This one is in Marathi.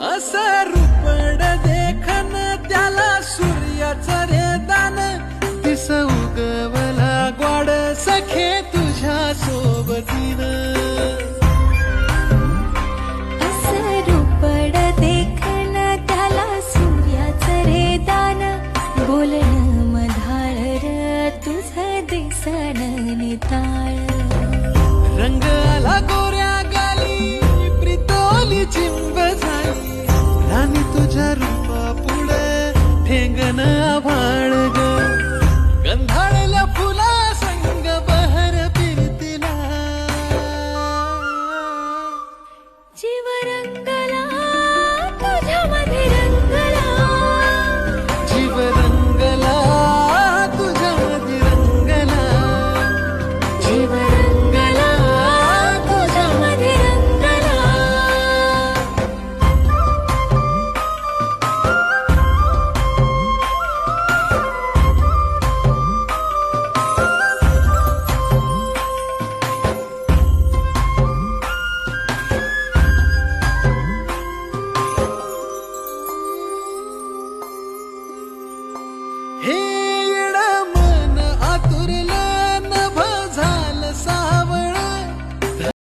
असं रुपड देखन त्याला सूर्याचं सखे तुझ्या असं त्याला सूर्याचं बोलणं मधाळ तुझं दिसन निताळ. Roger.